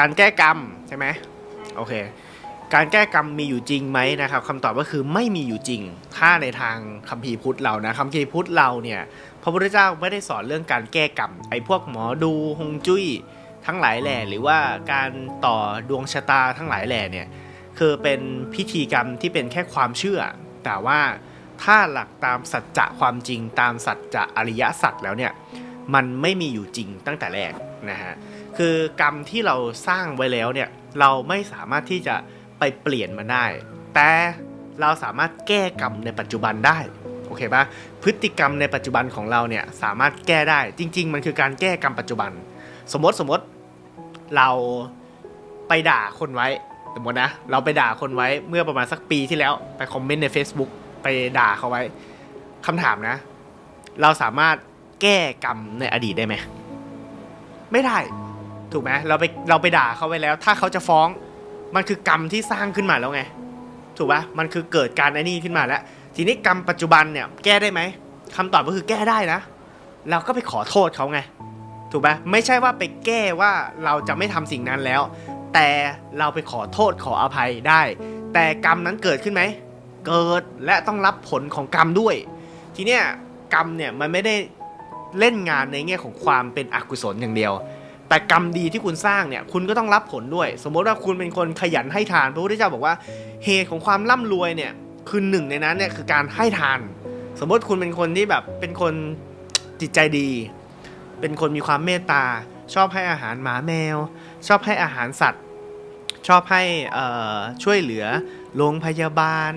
การแก้กรรมใช่ไหมโอเค การแก้กรรมมีอยู่จริงไหมนะครับคำตอบก็คือไม่มีอยู่จริง ถ้าในทางคัมภีร์พุทธเรานะคัมภีร์พุทธเราเนี่ยพระพุทธเจ้าไม่ได้สอนเรื่องการแก้กรรมไอ้พวกหมอดูฮงจุ้ยทั้งหลายแหล่หรือว่าการต่อดวงชะตาทั้งหลายแหล่เนี่ยคือเป็นพิธีกรรมที่เป็นแค่ความเชื่อ แต่ว่าถ้าหลักตามสัจจะความจริงตามสัจจะอริยสัจแล้วเนี่ยมันไม่มีอยู่จริงตั้งแต่แรกนะฮะ คือกรรมที่เราสร้างไว้แล้วเนี่ยเราไม่สามารถที่จะไปเปลี่ยนมันได้ แต่เราสามารถแก้กรรมในปัจจุบันได้โอเคปะพฤติกรรมในปัจจุบันของเราเนี่ยสามารถแก้ได้ จริง ๆ มันคือการแก้กรรมปัจจุบัน สมมติสมมติเราไปด่าคนไว้สมมตินะเราไปด่าคนไว้เมื่อประมาณสักปีที่แล้วไปคอมเมนต์ใน Facebook ไปด่าเขาไว้คำถามนะ เราสามารถแก้กรรมในอดีตได้ไหมไม่ได้ ถูกไหมเราไปเราไปด่าเขาไว้แล้ว ถ้าเขาจะฟ้อง มันคือกรรมที่สร้างขึ้นมาแล้วไง ถูกปะมันคือเกิดการไอ้นี่ขึ้นมาแล้ว ทีนี้กรรมปัจจุบันเนี่ย แก้ได้ไหมคำตอบก็คือแก้ได้นะ เราก็ไปขอโทษเขาไง ถูกปะไม่ใช่ว่าไปแก้ว่าเราจะไม่ทำสิ่งนั้นแล้ว แต่เราไปขอโทษขออภัยได้ แต่กรรมนั้นเกิดขึ้นไหมเกิดและต้องรับผลของกรรมด้วย ทีเนี้ยกรรมเนี่ยมันไม่ได้เล่นงานในแง่ของความเป็นอกุศลอย่างเดียว แต่กรรมดีที่คุณสร้างเนี่ยคุณก็ต้องรับผลด้วย สมมติว่าคุณเป็นคนขยันให้ทานพระพุทธเจ้าบอกว่าเหตุของความร่ำรวยเนี่ยคือหนึ่งในนั้นเนี่ยคือการให้ทาน สมมติคุณเป็นคนที่แบบเป็นคนจิตใจดี เป็นคนมีความเมตตา ชอบให้อาหารหมาแมว ชอบให้อาหารสัตว์ ชอบให้ช่วยเหลือโรงพยาบาล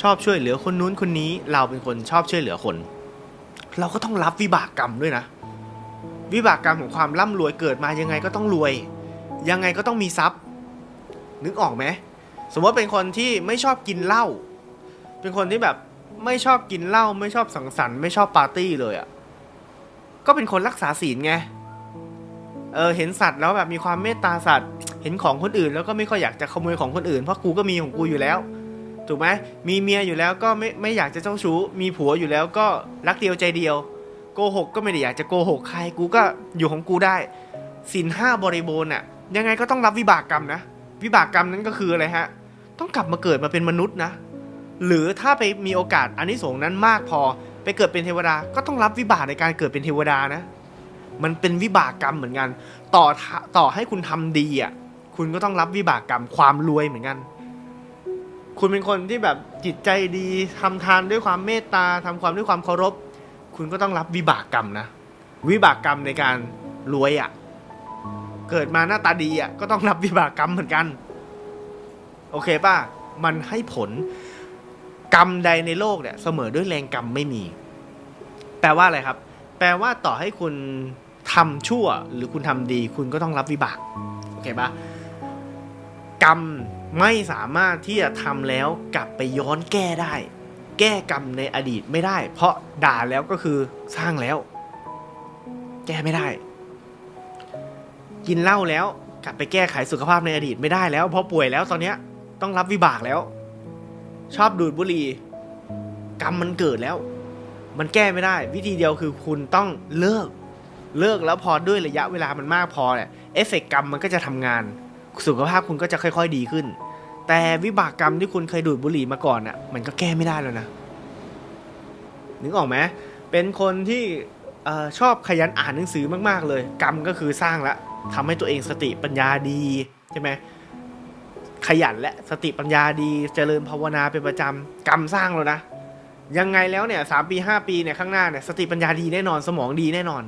ชอบช่วยเหลือคนนู้นคนนี้ เราเป็นคนชอบช่วยเหลือคน เราก็ต้องรับวิบากกรรมด้วยนะ วิบากกรรมของความร่ำรวยเกิดมายังไงก็ต้องรวย ยังไงก็ต้องมีทรัพย์ นึกออกไหมสมมติเป็นคนที่ไม่ชอบกินเหล้าเป็นคนที่แบบไม่ชอบกินเหล้าไม่ชอบสังสรรค์ไม่ชอบปาร์ตี้เลยอะ่ะก็เป็นคนรักษาศีลไงเออเห็นสัตว์แล้วแบบมีความเมตตาสัตว์ เห็นของคนอื่น แล้วก็ไม่ค่อยอยากจะขโมยของคนอื่นเพราะกูก็มีของกูอยู่แล้ว ถูกไหมมีเมียอยู่แล้วก็ไม่ไม่อยากจะเจ้าชู้ มีผัวอยู่แล้วก็รักเดียวใจเดียว โกหกก็ไม่ได้อยากจะโกหกใครกูก็อยู่ของกูได้สินห้าบริบูรณ์อะยังไงก็ต้องรับวิบากกรรมนะ วิบากกรรมนั้นก็คืออะไรฮะ ต้องกลับมาเกิดมาเป็นมนุษย์นะ หรือถ้าไปมีโอกาสอันนี้สงนั้นมากพอ ไปเกิดเป็นเทวดา ก็ต้องรับวิบากในการเกิดเป็นเทวดานะ มันเป็นวิบากกรรมเหมือนกัน ต่อต่อให้คุณทำดีอะ คุณก็ต้องรับวิบากกรรมความรวยเหมือนกัน คุณเป็นคนที่แบบจิตใจดีทำทานด้วยความเมตตาทำความด้วยความเคารพ คุณก็ต้องรับวิบากกรรมนะ วิบากกรรมในการรวยอะ่ะ เกิดมาหน้าตาดีอะ่ะ ก็ต้องรับวิบากกรรมเหมือนกัน โอเคป่ะ มันให้ผลกรรมใดในโลกเนี่ย เสมอด้วยแรงกรรมไม่มี แปลว่าอะไรครับ แปลว่าต่อให้คุณทำชั่วหรือคุณทำดี คุณก็ต้องรับวิบากโอเคปะกรรมไม่สามารถที่จะทำแล้วกลับไปย้อนแก้ได้ แก้กรรมในอดีตไม่ได้ เพราะด่าแล้วก็คือสร้างแล้ว แก้ไม่ได้ กินเหล้าแล้ว กลับไปแก้ไขสุขภาพในอดีตไม่ได้แล้ว เพราะป่วยแล้วตอนเนี้ยต้องรับวิบากแล้ว ชอบดูดบุหรี่กรรมมันเกิดแล้ว มันแก้ไม่ได้ วิธีเดียวคือคุณต้องเลิก เลิกแล้วพอด้วยระยะเวลามันมากพอเนี่ยเอฟเฟกต์กรรมมันก็จะทำงาน สุขภาพคุณก็จะค่อย ๆ ดีขึ้น แต่วิบากกรรมที่คุณเคยดูดบุหรี่มาก่อนอะ มันก็แก้ไม่ได้แล้วนะ นึกออกไหมเป็นคนที่ออชอบขยันอ่านหนังสือมากๆเลย กรรมก็คือสร้างละทำให้ตัวเองสติปัญญาดีใช่ไหมขยันและสติปัญญาดีเจริญภาวนาเป็นประจำกรรมสร้างแล้วนะ ยังไงแล้วเนี่ยสามปีห้าปีเนี่ยข้างหน้าเนี่ยสติปัญญาดีแน่นอนสมองดีแน่นอน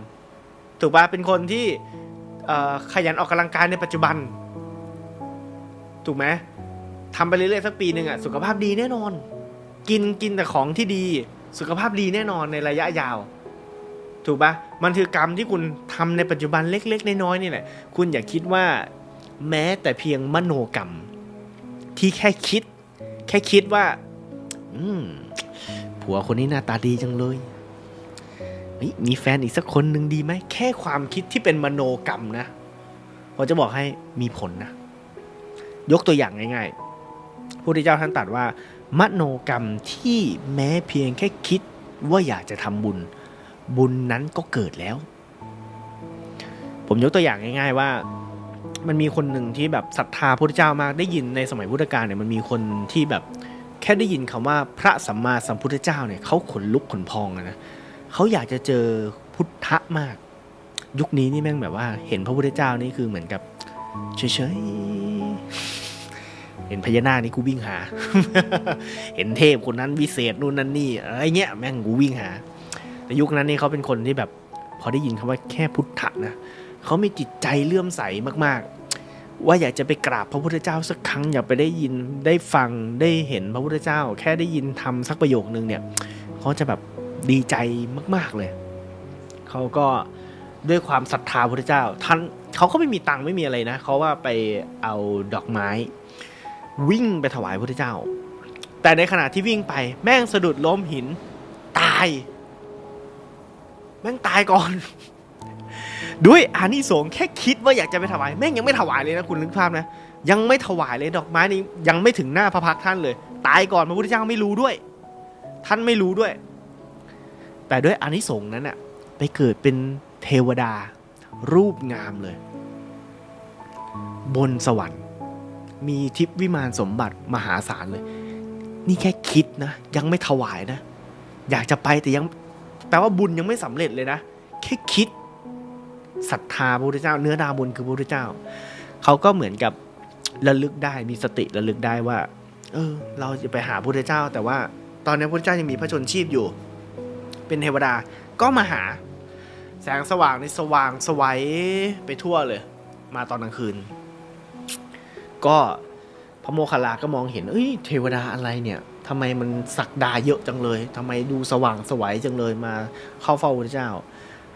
ถูกปะเป็นคนที่ขยันออกกำลังกายในปัจจุบัน ถูกไหม ทำไปเรื่อยๆสักปีหนึ่งอะสุขภาพดีแน่นอน กินกินแต่ของที่ดี สุขภาพดีแน่นอนในระยะยาว ถูกปะมันคือกรรมที่คุณทำในปัจจุบันเล็กๆน้อยๆนี่แหละคุณอย่าคิดว่าแม้แต่เพียงมโนกรรม ที่แค่คิด แค่คิดว่า อืมผัวคนนี้หน้าตาดีจังเลยเฮ้ยมีแฟนอีกสักคนหนึ่งดีไหมแค่ความคิดที่เป็นมโนกรรมนะผมจะบอกให้มีผลนะ ยกตัวอย่างง่าย ๆ พระพุทธเจ้าท่านตรัสว่า มโนกรรมที่แม้เพียงแค่คิดว่าอยากจะทำบุญ บุญนั้นก็เกิดแล้ว ผมยกตัวอย่างง่าย ๆ ว่า มันมีคนหนึ่งที่แบบศรัทธาพระพุทธเจ้ามากได้ยินในสมัยพุทธกาลเนี่ยมันมีคนที่แบบแค่ได้ยินคำว่าพระสัมมาสัมพุทธเจ้าเนี่ยเขาขนลุกขนพองนะเขาอยากจะเจอพุทธะมาก ยุคนี้นี่แม่งแบบว่า เห็นพระพุทธเจ้านี่คือเหมือนกับเฉยๆ เห็นพญานาคนี่กูวิ่งหา เห็นเทพคนนั้นวิเศษนู่นนั่นนี่อะไรเงี้ยแม่งกูวิ่งหา แต่ยุคนั้นนี่เขาเป็นคนที่แบบ พอได้ยินคำว่าแค่พุทธะนะเขามีจิตใจเลื่อมใสมากๆ ว่าอยากจะไปกราบพระพุทธเจ้าสักครั้งอยากไปได้ยินได้ฟังได้เห็นพระพุทธเจ้า แค่ได้ยินทำสักประโยคนึงเนี่ยเขาจะแบบดีใจมากๆเลยเขาก็ด้วยความศรัทธาพระพุทธเจ้า ท่านเขาก็ไม่มีตังค์ไม่มีอะไรนะเขาว่าไปเอาดอกไม้ วิ่งไปถวายพระพุทธเจ้า แต่ในขณะที่วิ่งไปแม่งสะดุดล้มหิน ตาย แม่งตายก่อน ด้วยอานิสงส์แค่คิดว่าอยากจะไปถวาย แม่งยังไม่ถวายเลยนะคุณนึกภาพนะ ยังไม่ถวายเลยดอกไม้นี้ยังไม่ถึงหน้าพระพักท่านเลย ตายก่อนพระพุทธเจ้าไม่รู้ด้วย ท่านไม่รู้ด้วย แต่ด้วยอานิสงส์นั้นอะไปเกิดเป็นเทวดา รูปงามเลย บนสวรรค์ มีทิพวิมานสมบัติมหาศาลเลย นี่แค่คิดนะ ยังไม่ถวายนะ อยากจะไปแต่ยังแปลว่าบุญยังไม่สำเร็จเลยนะ แค่คิดศรัทธาพระพุทธเจ้า เนื้อนาบุญคือพระพุทธเจ้า เขาก็เหมือนกับระลึกได้มีสติระลึกได้ว่า เออ เราจะไปหาพระพุทธเจ้า แต่ว่าตอนนี้พระพุทธเจ้ายังมีพระชนชีพอยู่ เป็นเทวดาก็มาหา แสงสว่างในสว่างสวัยไปทั่วเลย มาตอนกลางคืน ก็พระโมคคัลลาก็มองเห็น เอ้ยเทวดาอะไรเนี่ยทำไมมันสักดาเยอะจังเลยทำไมดูสว่างสวัยจังเลยมาเข้าเฝ้าพระเจ้า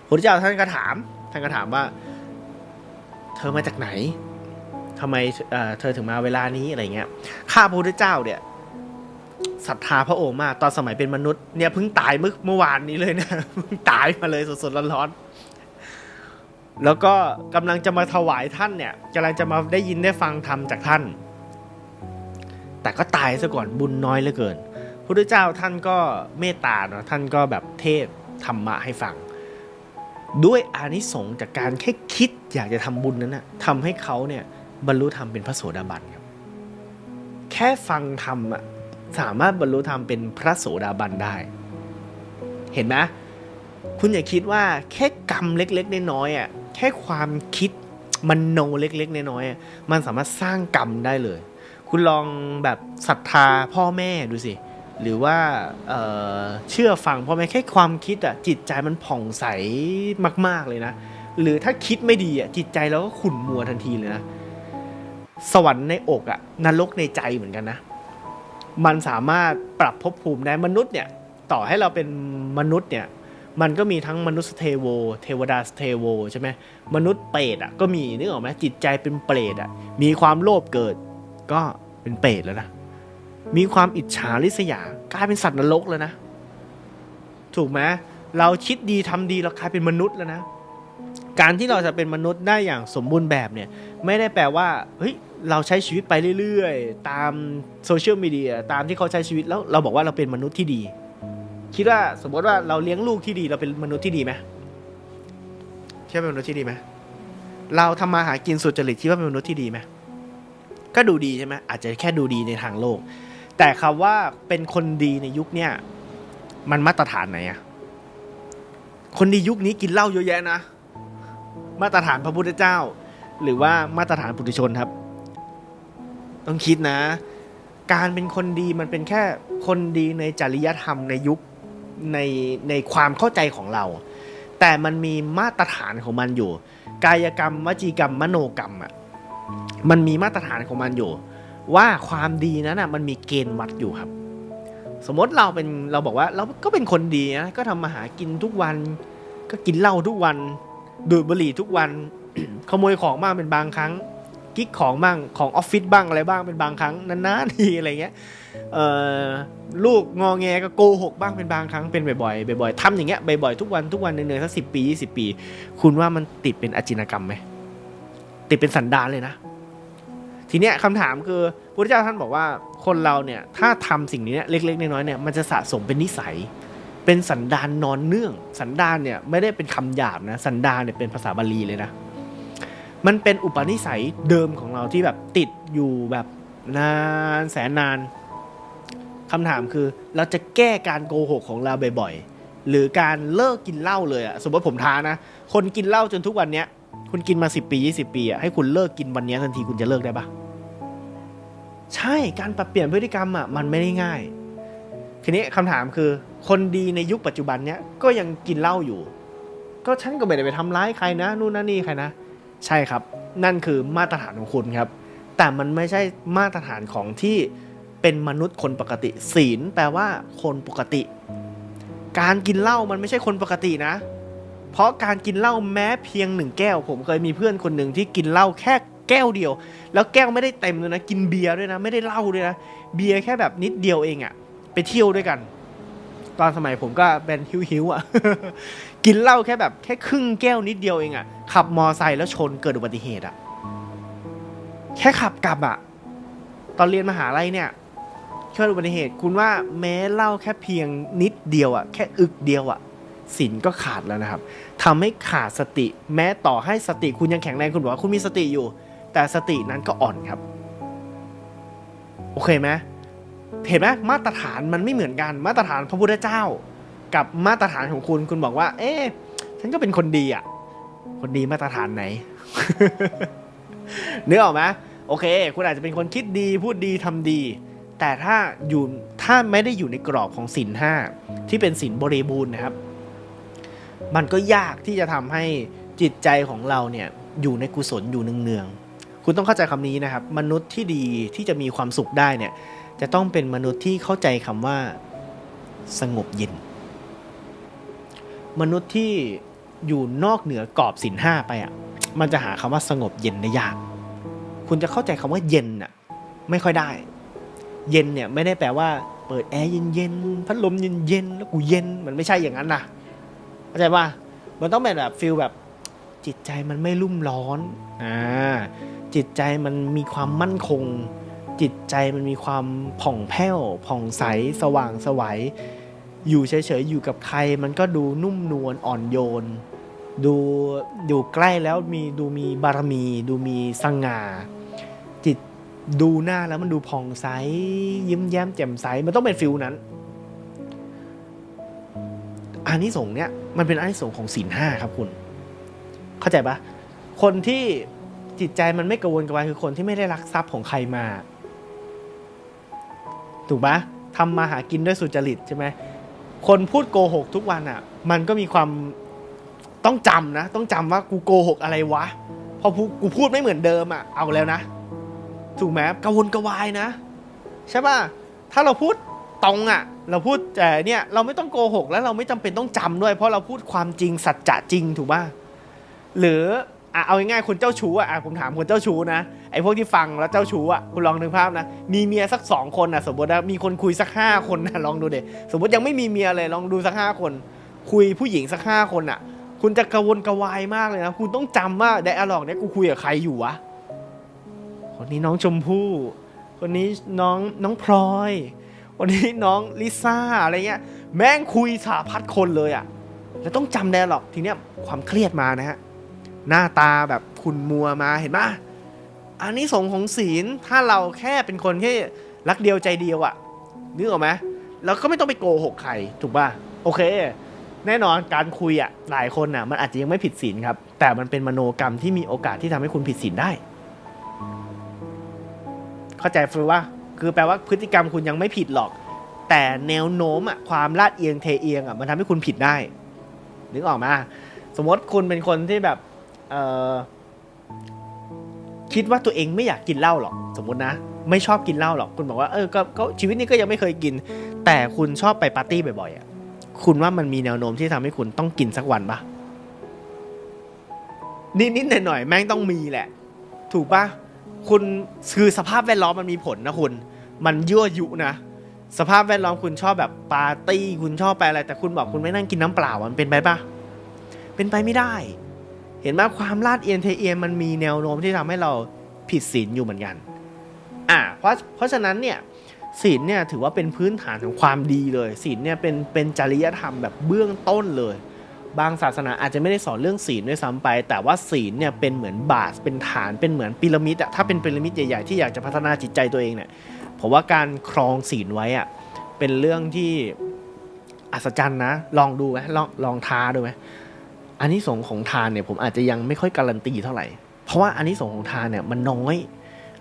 พระเจ้าท่านก็ถาม ท่านก็ถามว่า เธอมาจากไหนทำไมเเธอถึงมาเวลานี้อะไรเงี้ยข้าพระพุทธเจ้าเนี่ยศรัทธาพระองค์มากตอนสมัยเป็นมนุษย์เนี่ยเพิ่งตายเมื่อเมื่อวานนี้เลยนะเพิ่งตายมาเลยสดๆร้อนๆ แล้วก็กำลังจะมาถวายท่านเนี่ยกำลังจะมาได้ยินได้ฟังธรรมจากท่าน แต่ก็ตายซะก่อนบุญน้อยเหลือเกินพระพุทธเจ้าท่านก็เมตตาเนาะท่านก็แบบเทศธรรมะให้ฟัง ด้วยอานิสงส์จากการแค่คิดอยากจะทำบุญนั้นนะทำให้เขาเนี่ยบรรลุธรรมเป็นพระโสดาบันครับแค่ฟังธรรมอะสามารถบรรลุธรรมเป็นพระโสดาบันได้ เห็นไหมคุณอย่าคิดว่าแค่กรรมเล็กๆน้อยๆอะ ค่ความคิดมันโนเล็กๆน้อยๆมันสามารถสร้างกรรมได้เลย คุณลองแบบศรัทธาพ่อแม่ดูสิหรือว่าเเชื่อฟังพ่อแม่แค่ความคิดอะจิตใจมันผ่องใสมาก ๆเลยนะ หรือถ้าคิดไม่ดีอะจิตใจเราก็ขุ่นมัวทันทีเลยนะ สวรรค์ในอกอะนรกในใจเหมือนกันนะ มันสามารถปรับภพภูมิได้มนุษย์เนี่ย ต่อให้เราเป็นมนุษย์เนี่ย มันก็มีทั้งมนุษย์เทโว เทวดาเทโวใช่ไหมมนุษย์เปรตอะก็มีนึกออกไหมจิตใจเป็นเปรตอะมีความโลภเกิดก็เป็นเปรตแล้วนะ มีความอิจฉาริษยากลายเป็นสัตว์นรกแล้วนะ ถูกไหมเราคิดดีทำดีเรากลายเป็นมนุษย์แล้วนะ การที่เราจะเป็นมนุษย์ได้อย่างสมบูรณ์แบบเนี่ยไม่ได้แปลว่าเฮ้ยเราใช้ชีวิตไปเรื่อยๆ ตามโซเชียลมีเดียตามที่เขาใช้ชีวิตแล้วเราบอกว่าเราเป็นมนุษย์ที่ดี คิดว่าสมมติว่าเราเลี้ยงลูกที่ดีเราเป็นมนุษย์ที่ดีไหมคิดว่าเป็นมนุษย์ที่ดีไหมเราทำมาหากินสุจริตคิดว่าเป็นมนุษย์ที่ดีไหมก็ดูดีใช่ไหมอาจจะแค่ดูดีในทางโลก แต่คำว่าเป็นคนดีในยุคเนี้ยมันมาตรฐานไหนอะคนดียุคนี้กินเหล้าเยอะแยะนะ มาตรฐานพระพุทธเจ้า หรือว่ามาตรฐานปุถุชนครับ ต้องคิดนะ การเป็นคนดีมันเป็นแค่คนดีในจริยธรรมในยุค ในในความเข้าใจของเรา แต่มันมีมาตรฐานของมันอยู่ กายกรรมวจีกรรมมโนกรรมอะมันมีมาตรฐานของมันอยู่ ว่าความดีนั้นอะมันมีเกณฑ์วัดอยู่ครับ สมมติเราเป็นเราบอกว่าเราก็เป็นคนดีนะก็ทำมาหากินทุกวัน ก็กินเหล้าทุกวันดูดบุหรี่ทุกวันขโมยของบ้างเป็นบางครั้งกิ๊กของบ้างของออฟฟิศบ้างอะไรบ้างเป็นบางครั้งนานๆทีอะไรเงี้ย ลูกงอแงก็โกหกบ้างเป็นบางครั้งเป็นบ่อยๆบ่อยๆทำอย่างเงี้ยบ่อยๆทุกวันทุกวันเนื่อยๆสักสิปียี่สิบปี คุณว่ามันติดเป็นอจินกรรมไหมติดเป็นสันดานเลยนะ ทีเนี้ยคำถามคือพระเจ้าท่านบอกว่าคนเราเนี่ยถ้าทำสิ่งนี้เล็กๆน้อยๆเนี่ยมันจะสะสมเป็นนิสัย เป็นสันดานนอนเนื่อง สันดานเนี่ยไม่ได้เป็นคำหยาบนะสันดานเนี่ยเป็นภาษาบาลีเลยนะมันเป็นอุปนิสัยเดิมของเราที่แบบติดอยู่แบบนานแสนนาน คำถามคือเราจะแก้การโกหกของเราบ่อยๆ หรือการเลิกกินเหล้าเลยอะสมมติผมท้านะ คนกินเหล้าจนทุกวันเนี้ย คุณกินมาสิบปียี่สิบปีอะให้คุณเลิกกินวันนี้ทันทีคุณจะเลิกได้ปะใช่การปรับเปลี่ยนพฤติกรรมอะมันไม่ได้ง่าย ทีนี้คำถามคือ คนดีในยุคปัจจุบันเนี้ยก็ยังกินเหล้าอยู่ ก็ฉันก็ไม่ได้ไปทำร้ายใครนะนู่นนั่นนี่ใครนะ ใช่ครับ นั่นคือมาตรฐานของคุณครับ แต่มันไม่ใช่มาตรฐานของที่ เป็นมนุษย์คนปกติ ศีลแปลว่าคนปกติ การกินเหล้ามันไม่ใช่คนปกตินะ เพราะการกินเหล้าแม้เพียงหนึ่งแก้ว ผมเคยมีเพื่อนคนหนึ่งที่กินเหล้าแค่แก้วเดียว แล้วแก้วไม่ได้เต็มเลยนะ กินเบียร์ด้วยนะ ไม่ได้เหล้าด้วยนะ เบียร์แค่แบบนิดเดียวเองอะไปเที่ยวด้วยกัน ตอนสมัยผมก็เป็นหิวๆอะกินเหล้าแค่แบบแค่ครึ่งแก้วนิดเดียวเองอะขับมอไซค์แล้วชนเกิดอุบัติเหตุอะแค่ขับกลับอะตอนเรียนมหาลัยเนี่ย เกิดอุบัติเหตุ คุณว่าแม้เล้าแค่เพียงนิดเดียวอะแค่อึกเดียวอะศีลก็ขาดแล้วนะครับทำให้ขาดสติ แม้ต่อให้สติคุณยังแข็งแรงคุณบอกว่าคุณมีสติอยู่ แต่สตินั้นก็อ่อนครับ โอเคไหมเห็นไหมมาตรฐานมันไม่เหมือนกัน มาตรฐานพระพุทธเจ้า กับมาตรฐานของคุณคุณบอกว่า เอ๊ะฉันก็เป็นคนดีอะ คนดีมาตรฐานไหนเนึกออกไหมโอเค คุณอาจจะเป็นคนคิดดีพูดดีทำดี แต่ถ้าอยู่ถ้าไม่ได้อยู่ในกรอบของศีลห้าที่เป็นศีลบริบูรณ์นะครับ มันก็ยากที่จะทำให้จิตใจของเราเนี่ยอยู่ในกุศลอยู่เนืองๆคุณต้องเข้าใจคำนี้นะครับ มนุษย์ที่ดีที่จะมีความสุขได้เนี่ยจะต้องเป็นมนุษย์ที่เข้าใจคำว่าสงบเย็น มนุษย์ที่อยู่นอกเหนือกรอบสินห้าไปอะมันจะหาคำว่าสงบเย็นได้ยาก คุณจะเข้าใจคำว่าเย็นอะไม่ค่อยได้ เย็นเนี่ยไม่ได้แปลว่าเปิดแอร์เย็นๆพัดลมเย็นๆแล้วกูเย็นมันไม่ใช่อย่างนั้นนะเข้าใจป่ะมันต้องเป็นแบบฟิลแบบจิตใจมันไม่รุ่มร้อนอ่าจิตใจมันมีความมั่นคง จิตใจมันมีความผ่องแผ้วผ่องใสสว่างสวัยอยู่เฉยๆอยู่กับใคร มันก็ดูนุ่มนวลอ่อนโยน ดูอยู่ใกล้แล้วมีดูมีบารมี ดูมีสง่า ดูหน้าแล้วมันดูผ่องใส ยิ้มแย้มแจ่มใส มันต้องเป็นฟิลนั้นอานิสงส์เนี่ยมันเป็นอานิสงส์ของศีลห้าครับคุณ เข้าใจปะคนที่จิตใจมันไม่กระวนกระวายคือคนที่ไม่ได้รักทรัพย์ของใครมา ถูกปะทำมาหากินด้วยสุจริตใช่ไหมคนพูดโกหกทุกวันอะ มันก็มีความต้องจำนะ ต้องจำว่ากูโกหกอะไรวะ พอพูกูพูดไม่เหมือนเดิมอะเอาแล้วนะ ถูกไหมกระวนกระวายนะ ใช่ป่ะ ถ้าเราพูดตรงอะ เราพูดแต่เนี่ยเราไม่ต้องโกหก แล้วเราไม่จำเป็นต้องจำด้วย เพราะเราพูดความจริงสัจจะจริงถูกป่ะหรืออะเอาง่ายๆคนเจ้าชู้อะผมถามคนเจ้าชู้นะไอ้พวกที่ฟังแล้วเจ้าชู้อะคุณลองนึกภาพนะมีเมียสักสองคนนะสมมตินะมีคนคุยสักห้าคนนะลองดูเด็สมมติยังไม่มีเมียเลยลองดูสักห้าคน คุยผู้หญิงสักห้าคนอะ คุณจะกระวนกระวายมากเลยนะ คุณต้องจำว่าไดอะล็อกเนี่ยกูคุยกับใครอยู่วะ คนนี้น้องชมพู่ คนนี้น้องน้องพลอย คนนี้น้องลิซ่าอะไรเงี้ย แม่งคุยสาพัดคนเลยอะ แล้วต้องจำไดอะล็อกทีเนี้ยความเครียดมานะฮะ หน้าตาแบบคุณมัวมาเห็นปะอันนี้สงของศีลถ้าเราแค่เป็นคนที่รักเดียวใจเดียวอะนึกออกไหมเราก็ไม่ต้องไปโกหกใครถูกป่ะโอเค แน่นอนการคุยอะหลายคนอะมันอาจจะยังไม่ผิดศีลครับ แต่มันเป็นมโนกรรมที่มีโอกาสที่ทำให้คุณผิดศีลได้ เข้าใจฟิลว่าคือแปลว่าพฤติกรรมคุณยังไม่ผิดหรอก แต่แนวโน้มอะความลาดเอียงเทเอียงอะมันทำให้คุณผิดได้นึกออกไหมสมมติคุณเป็นคนที่แบบเออคิดว่าตัวเองไม่อยากกินเหล้าหรอก สมมตินะ ไม่ชอบกินเหล้าหรอก คุณบอกว่าเออก็ก็ชีวิตนี้ก็ยังไม่เคยกิน แต่คุณชอบไปปาร์ตี้บ่อยๆอะคุณว่ามันมีแนวโน้มที่ทำให้คุณต้องกินสักวันปะนิดๆหน่อยๆแม่งต้องมีแหละ ถูกปะ คุณคือสภาพแวดล้อมมันมีผลนะคุณ มันยั่วยุนะ สภาพแวดล้อมคุณชอบแบบปาร์ตี้คุณชอบไปอะไร แต่คุณบอกคุณไม่นั่งกินน้ำเปล่ามันเป็นไปปะเป็นไปไม่ได้ เห็นไหมความลาดเอียงเทเอียงมันมีแนวโน้มที่ทำให้เราผิดศีลอยู่เหมือนกัน อ่าเพราะเพราะฉะนั้นเนี่ยศีลเนี่ยถือว่าเป็นพื้นฐานของความดีเลยศีลเนี่ยเป็นเป็นจริยธรรมแบบเบื้องต้นเลย บางศาสนาอาจจะไม่ได้สอนเรื่องศีลด้วยซ้ำไป แต่ว่าศีลเนี่ยเป็นเหมือนบาสเป็นฐานเป็นเหมือนพีระมิดอะถ้าเป็นพีระมิดใหญ่ๆที่อยากจะพัฒนาจิตใจตัวเองเนี่ยผมว่าการครองศีลไว้อะเป็นเรื่องที่อัศจรรย์นะ ลองดูไหมลองลองท้าดูไหมอันนี้สงของทานเนี่ยผมอาจจะยังไม่ค่อยการันตีเท่าไหร่ เพราะว่าอันนี้สงของทานเนี่ยมันน้อย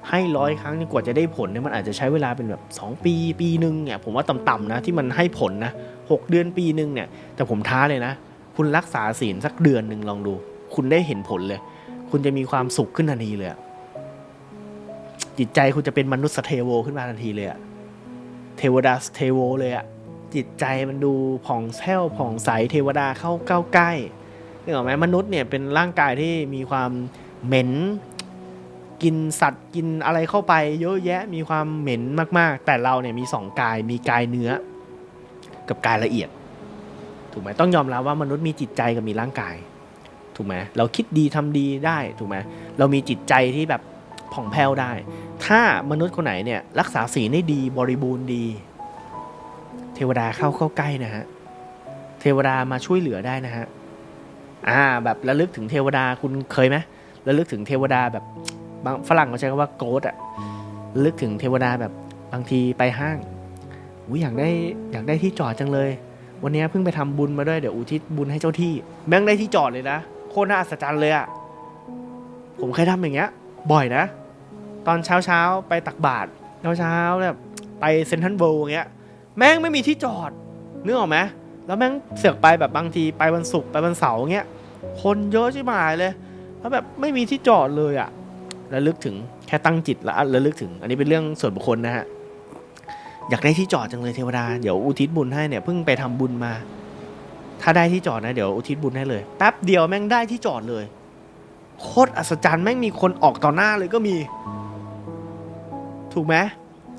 ให้ร้อยครั้งนี่กว่าจะได้ผลเนี่ยมันอาจจะใช้เวลาเป็นแบบ 2 ปีปีหนึ่งเนี่ยผมว่าต่ำๆนะที่มันให้ผลนะหกเดือนปีหนึ่งเนี่ยแต่ผมท้าเลยนะ คุณรักษาศีลสักเดือนหนึ่งลองดู คุณได้เห็นผลเลย คุณจะมีความสุขขึ้นทันทีเลยจิตใจคุณจะเป็นมนุษย์เทโวขึ้นมาทันทีเลยอะเทวดาเทโวเลยอะจิตใจมันดูผ่องแผ้วผ่องใสเทวดาเข้าเก้าใกล้นึกออกไหมมนุษย์เนี่ยเป็นร่างกายที่มีความเหม็น กินสัตว์กินอะไรเข้าไป เยอะแยะมีความเหม็นมากๆ แต่เราเนี่ยมีสองกายมีกายเนื้อ กับกายละเอียด ถูกไหมต้องยอมรับว่ามนุษย์มีจิตใจกับมีร่างกาย ถูกไหมเราคิดดีทำดีได้ถูกไหมเรามีจิตใจที่แบบผ่องแผ้วได้ ถ้ามนุษย์คนไหนเนี่ยรักษาศีลได้ดีบริบูรณ์ดี เทวดาเข้าเข้าใกล้นะฮะเทวดามาช่วยเหลือได้นะฮะอ่าแบบระลึกถึงเทวดาคุณเคยไหมระลึกถึงเทวดาแบบบางฝรั่งเขาใช้คำว่าโกดอะระลึกถึงเทวดาแบบบางทีไปห้างอุ้ยอยากได้อยากได้ที่จอดจังเลย วันนี้เพิ่งไปทำบุญมาด้วยเดี๋ยวอุทิศบุญให้เจ้าที่ แม่งได้ที่จอดเลยนะโคตรน่าอัศจรรย์เลยอะผมเคยทำอย่างเงี้ย บ่อยนะ ตอนเช้าเช้าๆไปตักบาตรเช้าเช้าๆแบบไปเซนทรัลเวิลด์อย่างเงี้ย แม่งไม่มีที่จอดนึกออกไหมแล้วแม่งเสือกไปแบบบางทีไปวันศุกร์ไปวันเสาร์เงี้ยคนเยอะชิบหายเลยแล้วแบบไม่มีที่จอดเลยอะระลึกถึงแค่ตั้งจิตแล้วระลึกถึง อันนี้เป็นเรื่องส่วนบุคคลนะฮะ อยากได้ที่จอดจังเลยเทวดาเดี๋ยวอุทิศบุญให้เนี่ยเพิ่งไปทำบุญมา ถ้าได้ที่จอดนะเดี๋ยวอุทิศบุญให้เลยแป๊บเดียวแม่งได้ที่จอดเลยโคตรอัศจรรย์แม่งมีคนออกต่อหน้าเลยก็มี ถูกไหม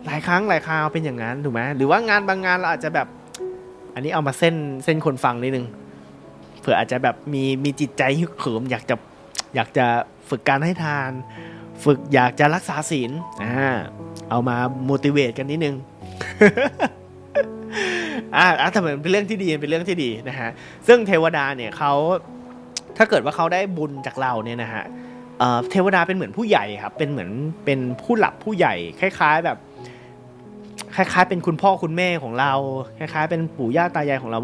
หลายครั้งหลายคราวเป็นอย่างนั้นถูกไหมหรือว่างานบางงานเราอาจจะแบบ อันนี้เอามาเส้นเส้นคนฟังนิดนึงเผื่ออาจจะแบบมีมีจิตใจฮึกเหิมอยากจะอยากจะฝึกการให้ทาน ฝึกอยากจะรักษาศีลอ่าเอามา motivate กันนิดนึง อ่าแต่มันเป็นเรื่องที่ดีเป็นเรื่องที่ดีนะฮะซึ่งเทวดาเนี่ยเขาถ้าเกิดว่าเขาได้บุญจากเราเนี่ยนะฮะเเทวดาเป็นเหมือนผู้ใหญ่ครับ เป็นเหมือนเป็นผู้หลักผู้ใหญ่ คล้าย ๆแบบ คล้าย ๆ เป็นคุณพ่อคุณแม่ของเรา คล้าย ๆ เป็นปู่ย่าตายายของเรา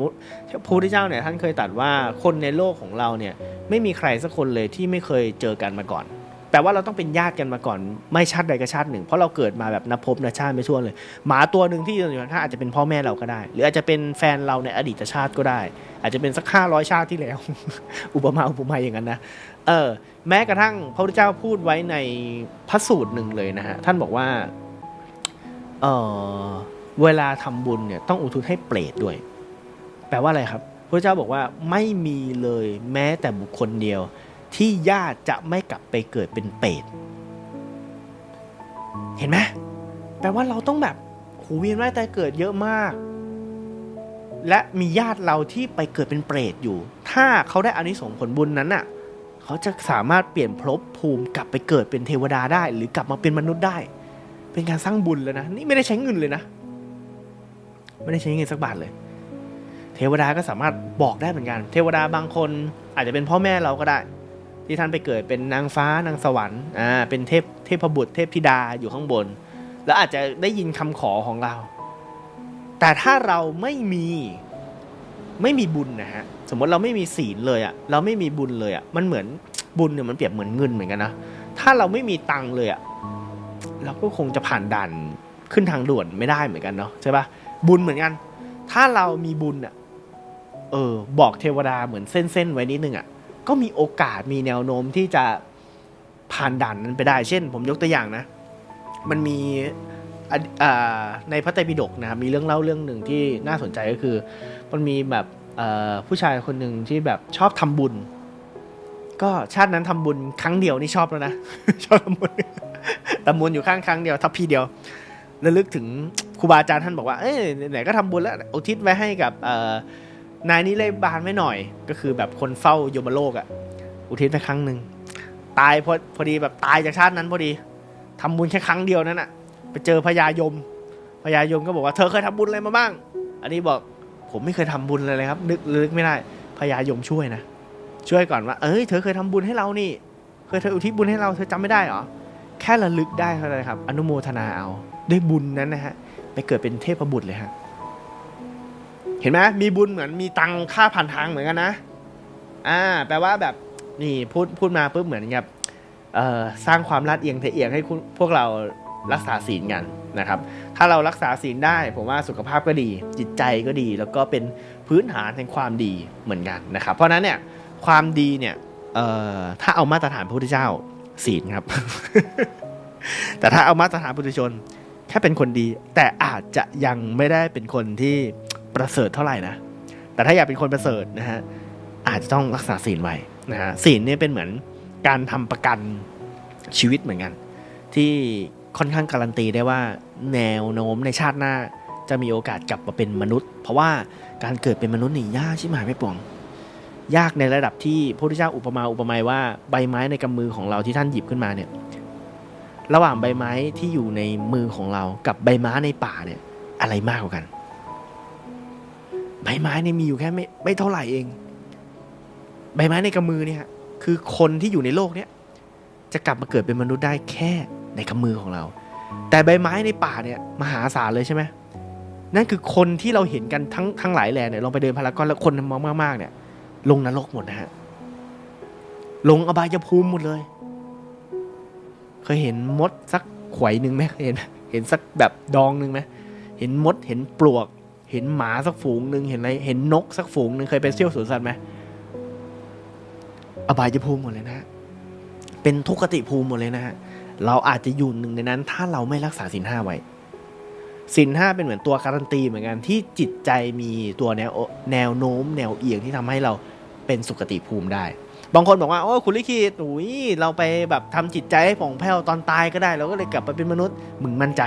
พระพุทธเจ้าเนี่ยท่านเคยตรัสว่าคนในโลกของเราเนี่ย ไม่มีใครสักคนเลยที่ไม่เคยเจอกันมาก่อน แปลว่าเราต้องเป็นญาติกันมาก่อนไม่ชาติใดก็ชาติหนึ่ง เพราะเราเกิดมาแบบนับพบนับชาติไม่ทั่วนเลย หมาตัวหนึ่งที่อยู่ข้างๆอาจจะเป็นพ่อแม่เราก็ได้ หรืออาจจะเป็นแฟนเราในอดีตชาติก็ได้ อาจจะเป็นสักห้าร้อยชาติที่แล้ว อุปมาอุปไมยอย่างนั้นนะเออแม้กระทั่งพระพุทธเจ้าพูดไว้ในพระสูตรหนึ่งเลยนะฮะท่านบอกว่าเออเวลาทำบุญเนี่ยต้องอุทิศให้เปรตด้วย แปลว่าอะไรครับพระเจ้าบอกว่าไม่มีเลยแม้แต่บุคคลเดียว ที่ญาติจะไม่กลับไปเกิดเป็นเปรตเห็นไหมแปลว่าเราต้องแบบหูเวียนว่ายตายเกิดเยอะมาก และมีญาติเราที่ไปเกิดเป็นเปรตอยู่ ถ้าเขาได้อานิสงส์ผลบุญนั้นน่ะ เขาจะสามารถเปลี่ยนภพภูมิกลับไปเกิดเป็นเทวดาได้ หรือกลับมาเป็นมนุษย์ได้ เป็นการสร้างบุญเลยนะ นี่ไม่ได้ใช้เงินเลยนะ ไม่ได้ใช้เงินสักบาทเลย เทวดาก็สามารถบอกได้เหมือนกัน เทวดาบางคนอาจจะเป็นพ่อแม่เราก็ได้ ที่ท่านไปเกิดเป็นนางฟ้านางสวรรค์อ่าเป็นเทพเทพบุตรเทพธิดาอยู่ข้างบน แล้วอาจจะได้ยินคำขอของเรา แต่ถ้าเราไม่มีไม่มีบุญนะฮะสมมติเราไม่มีศีลเลยอะเราไม่มีบุญเลยอะมันเหมือนบุญเนี่ยมันเปรียบเหมือนเงินเหมือนกันนะถ้าเราไม่มีตังค์เลยอะเราก็คงจะผ่านด่านขึ้นทางด่วนไม่ได้เหมือนกันเนาะใช่ปะบุญเหมือนกัน ถ้าเรามีบุญอะเออ บอกเทวดาเหมือนเส้นๆไว้นิดนึงอะ ก็มีโอกาสมีแนวโน้มที่จะผ่านด่านนั้นไปได้ เช่น ผมยกตัวอย่างนะ มันมีในพระไตรปิฎกนะครับมีเรื่องเล่าเรื่องหนึ่งที่น่าสนใจก็คือ มันมีแบบผู้ชายคนหนึ่งที่แบบชอบทำบุญ ก็ชาตินั้นทำบุญครั้งเดียวนี่ชอบแล้วนะชอบทำบุญทำบุญอยู่ข้างครั้งเดียวทัพพีเดียวระลึกถึงครูบาอาจารย์ท่านบอกว่าเอ้ยไหนก็ทำบุญแล้วอุทิศไว้ให้กับ นายนี้เลยบานไว้หน่อย ก็คือแบบคนเฝ้าโยมโลกอะอุทิศไปครั้งหนึ่งตายพอพอดีแบบตายจากชาตินั้นพอดีทำบุญแค่ครั้งเดียวนั้นอะไปเจอพญายมพญายมก็บอกว่าเธอเคยทำบุญอะไรมาบ้าง อันนี้บอกผมไม่เคยทำบุญเลยเลยครับ นึกนึกไม่ได้พญายมช่วยนะช่วยก่อนว่า เอ้ยเธอเคยทำบุญให้เรานี่ เคยเธออุทิศบุญให้เราเธอจำไม่ได้เหรอแค่ระลึกได้เท่านั้นครับ อนุโมทนาเอาด้วยบุญนั้นนะฮะไปเกิดเป็นเทพบุตรเลยฮะ ห็นไหมมีบุญเหมือนมีตังค่าผ่านทางเหมือนกันนะ อ่า แปลว่าแบบนี่พูดพูดมาปุ๊บเหมือนกับเอ่อสร้างความลาดเอียงเทเอียงให้พวกเรารักษาศีลกันนะครับ ถ้าเรารักษาศีลได้ ผมว่าสุขภาพก็ดี จิตใจก็ดี แล้วก็เป็นพื้นฐานแห่งความดีเหมือนกันนะครับ เพราะนั้นเนี่ยความดีเนี่ยเอ่อถ้าเอามาตรฐานพระพุทธเจ้าศีลครับ แต่ถ้าเอามาตรฐานปุถุชน แค่เป็นคนดี แต่อาจจะยังไม่ได้เป็นคนที่ ประเสริฐเท่าไหร่นะ แต่ถ้าอยากเป็นคนประเสริฐนะฮะอาจจะต้องรักษาศีลไว้นะฮะศีลเนี่ยเป็นเหมือนการทำประกันชีวิตเหมือนกัน ที่ค่อนข้างการันตีได้ว่าแนวโน้มในชาติหน้าจะมีโอกาสกลับมาเป็นมนุษย์ เพราะว่าการเกิดเป็นมนุษย์นี่ยากชิบหายไม่ป่วงยากในระดับที่พระพุทธเจ้าอุปมาอุปไมยว่าใบไม้ในกำมือของเราที่ท่านหยิบขึ้นมาเนี่ย ระหว่างใบไม้ที่อยู่ในมือของเรากับใบไม้ในป่าเนี่ย อะไรมากกว่ากัน ใบไม้เนี่ยมีอยู่แค่ไม่ไม่เท่าไหร่เอง ใบไม้ในกำมือเนี่ยคือคนที่อยู่ในโลกเนี้ยจะกลับมาเกิดเป็นมนุษย์ได้แค่ในกำมือของเรา แต่ใบไม้ในป่าเนี่ยมหาศาลเลยใช่ไหมนั่นคือคนที่เราเห็นกันทั้งทั้งหลายแหล่เนี่ยลองไปเดินพารากอนแล้วคนมองมากๆเนี่ย ลงนรกหมดนะฮะลงอบายภูมิหมดเลย เคยเห็นมดสักขวยหนึ่งไหมเห็นเห็นสักแบบดองหนึ่งไหมเห็นมดเห็นปลวก เห็นหมาสักฝูงหนึ่งเห็นอะไรเห็นนกสักฝูงหนึ่งเคยไปเที่ยวสวนสัตว์ไหมอบายภูมิหมดเลยนะฮะเป็นทุกขติภูมิหมดเลยนะฮะเราอาจจะอยู่หนึ่งในนั้น ถ้าเราไม่รักษาศีลห้าไว้ศีลห้าเป็นเหมือนตัวการันตีเหมือนกันที่จิตใจมีตัวแนวแนวโน้ม แนวเอียงที่ทำให้เราเป็นสุขติภูมิได้ บางคนบอกว่าโอ้คุณลิขิตอุ้ยเราไปแบบทำจิตใจให้ผ่องแผ้วตอนตายก็ได้ เราก็เลยกลับไปเป็นมนุษย์มึงมั่นใจ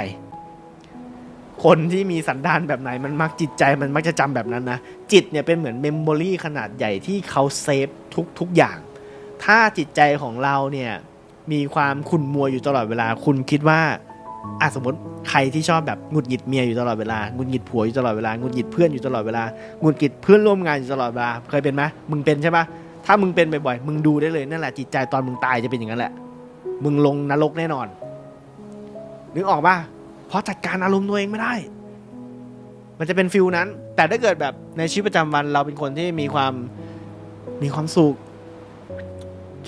คนที่มีสันดานแบบไหนมันมักจิตใจมันมักจะจำแบบนั้นนะ จิตเนี่ยเป็นเหมือนเมมโมรีขนาดใหญ่ที่เขาเซฟทุกทุกอย่าง ถ้าจิตใจของเราเนี่ยมีความขุ่นมัวอยู่ตลอดเวลา คุณคิดว่าอะสมมติใครที่ชอบแบบหงุดหงิดเมียอยู่ตลอดเวลาหงุดหงิดผัวอยู่ตลอดเวลาหงุดหงิดเพื่อนอยู่ตลอดเวลาหงุดหงิดเพื่อนร่วมงานอยู่ตลอดเวลาเคยเป็นไหมมึงเป็นใช่ปะถ้ามึงเป็นบ่อยๆมึงดูได้เลยนั่นแหละจิตใจตอนมึงตายจะเป็นอย่างนั้นแหละ มึงลงนรกแน่นอนนึกออกปะ เพราะจัดการอารมณ์ตัวเองไม่ได้ มันจะเป็นฟิลนั้น แต่ถ้าเกิดแบบในชีวิตประจำวันเราเป็นคนที่มีความมีความสุข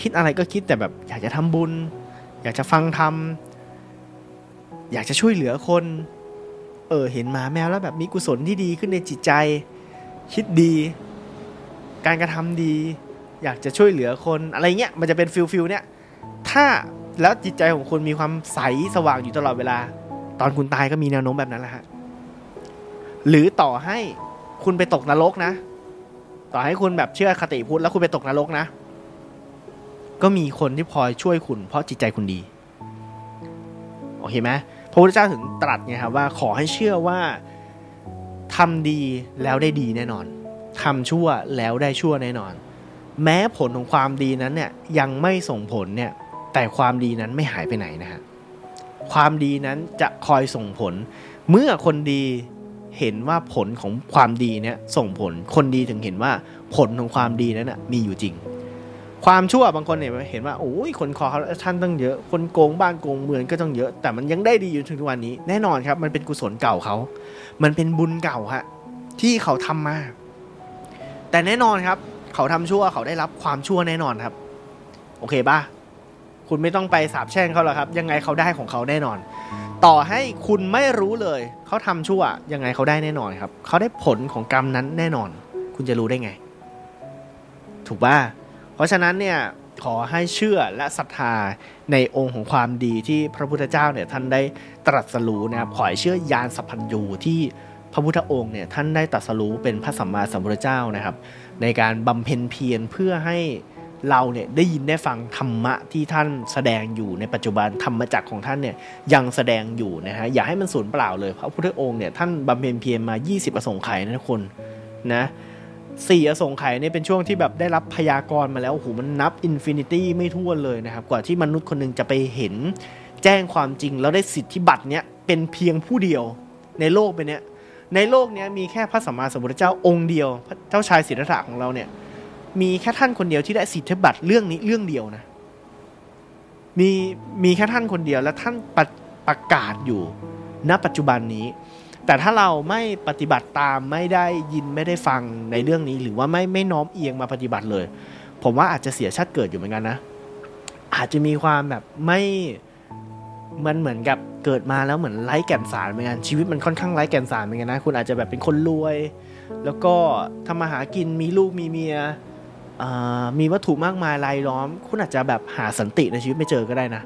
คิดอะไรก็คิดแต่แบบอยากจะทำบุญ อยากจะฟังธรรมอยากจะช่วยเหลือคน เออเห็นหมาแมวแล้วแบบมีกุศลที่ดีขึ้นในจิตใจ คิดดี การกระทำดี อยากจะช่วยเหลือคนอะไรเงี้ยมันจะเป็นฟิลฟิลเนี้ยถ้าแล้วจิตใจของคุณมีความใสสว่างอยู่ตลอดเวลา ตอนคุณตายก็มีแนวโน้มแบบนั้นแหละฮะหรือต่อให้คุณไปตกนรกนะ ต่อให้คุณแบบเชื่อคติพุทธแล้วคุณไปตกนรกนะ ก็มีคนที่พลอยช่วยคุณ เพราะจิตใจคุณดีโอเคไหมพระพุทธเจ้าถึงตรัสไงครับว่าขอให้เชื่อว่าทำดีแล้วได้ดีแน่นอนทำชั่วแล้วได้ชั่วแน่นอน แม้ผลของความดีนั้นเนี่ยยังไม่ส่งผลเนี่ยแต่ความดีนั้นไม่หายไปไหนนะฮะ ความดีนั้นจะคอยส่งผล เมื่อคนดีเห็นว่าผลของความดีเนี่ยส่งผลคนดีถึงเห็นว่าผลของความดีนั้นนะมีอยู่จริง ความชั่วบางคนเนี่ยเห็นว่าโอ้ยคนคอเขาท่านตั้งเยอะ คนโกงบ้านโกงเมืองก็ต้องเยอะ แต่มันยังได้ดีอยู่ถึงทุกวันนี้ แน่นอนครับ มันเป็นกุศลเก่าเขา มันเป็นบุญเก่าฮะที่เขาทำมา แต่แน่นอนครับ เขาทำชั่วเขาได้รับความชั่วแน่นอนครับ โอเคป่ะ คุณไม่ต้องไปสาบแช่งเขาหรอกครับ ยังไงเขาได้ของเขาแน่นอน ต่อให้คุณไม่รู้เลย เขาทำชั่วยังไงเขาได้แน่นอนครับเขาได้ผลของกรรมนั้นแน่นอน คุณจะรู้ได้ไง ถูกป่ะเพราะฉะนั้นเนี่ยขอให้เชื่อและศรัทธาในองค์ของความดีที่พระพุทธเจ้าเนี่ยท่านได้ตรัสรู้นะครับขอให้เชื่อยานสัพพัญญูที่พระพุทธองค์เนี่ยท่านได้ตรัสรู้เป็นพระสัมมาสัมพุทธเจ้านะครับ ในการบำเพ็ญเพียรเพื่อให้ เราเนี่ยได้ยินได้ฟังธรรมะที่ท่านแสดงอยู่ในปัจจุบันธรรมจักรของท่านเนี่ยยังแสดงอยู่นะฮะอย่าให้มันสูญเปล่าเลยพระพุทธองค์เนี่ยท่านบำเพ็ญเพียรมา 20ประสงไขยนะทุกคนนะสี่อสงไขยเนี่ยเป็นช่วงที่แบบได้รับพยากรณ์มาแล้วโอ้โหมันนับอินฟินิตี้ไม่ท้วนเลยนะครับ กว่าที่มนุษย์คนหนึงจะไปเห็นแจ้งความจริง แล้วได้สิทธิบัตรเนี่ยเป็นเพียงผู้เดียวในโลกไปเนี้ยในโลกเนี้ยมีแค่พระสัมมาสัมพุทธเจ้าองค์เดียว เจ้าชายสิทธัตถะของเราเนี่ย มีแค่ท่านคนเดียวที่ได้สิทธิบัตรเรื่องนี้เรื่องเดียวนะ มีมีแค่ท่านคนเดียวและท่านประประกาศอยู่ณปัจจุบันนี้ แต่ถ้าเราไม่ปฏิบัติตามไม่ได้ยินไม่ได้ฟังในเรื่องนี้ หรือว่าไม่ไม่น้อมเอียงมาปฏิบัติเลย ผมว่าอาจจะเสียชาติเกิดอยู่เหมือนกันนะ อาจจะมีความแบบไม่มันเหมือนกับเกิดมาแล้วเหมือนไร้แก่นสารเหมือนกันชีวิตมันค่อนข้างไร้แก่นสารเหมือนกันนะคุณอาจจะแบบเป็นคนรวย แล้วก็ทำมาหากินมีลูกมีเมีย มีวัตถุมากมายรายล้อม คุณอาจจะแบบหาสันติในชีวิตไม่เจอก็ได้นะ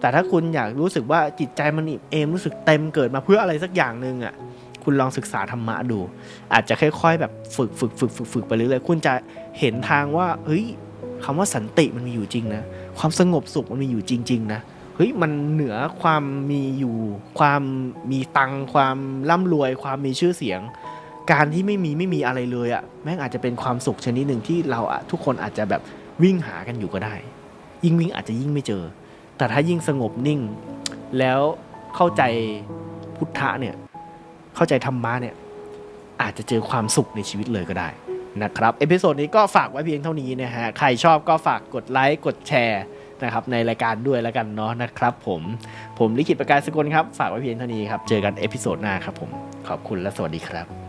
แต่ถ้าคุณอยากรู้สึกว่าจิตใจมันอิ่มเอมรู้สึกเต็มเกิดมาเพื่ออะไรสักอย่างหนึ่งอะคุณลองศึกษาธรรมะดู อาจจะค่อยๆ แบบฝึกฝึกฝึกฝึกฝึกไปเรื่อยๆคุณจะเห็นทางว่าเฮ้ยคำว่าสันติมันมีอยู่จริงนะ ความสงบสุขมันมีอยู่จริง ๆ นะเฮ้ยมันเหนือความมีอยู่ ความมีตังค์ความร่ำรวย ความมีชื่อเสียง การที่ไม่มีไม่มีอะไรเลยอะ่ะแม่งอาจจะเป็นความสุขชนิดหนึ่งที่เราอะทุกคนอาจจะแบบวิ่งหากันอยู่ก็ได้ ยิ่งวิ่งอาจจะยิ่งไม่เจอ แต่ถ้ายิ่งสงบนิ่ง แล้วเข้าใจพุทธะเนี่ยเข้าใจธรรมะเนี่ยอาจจะเจอความสุขในชีวิตเลยก็ได้นะครับเอพิโซดนี้ก็ฝากไว้เพียงเท่านี้นะฮะใครชอบก็ฝากกดไลค์กดแชร์นะครับในรายการด้วยแล้วกันเนาะนะครับผมผมลิขิตประกายสกุลครับ ฝากไว้เพียงเท่านี้ครับ เจอกันเอพิโซดหน้าครับผม ขอบคุณและสวัสดีครับ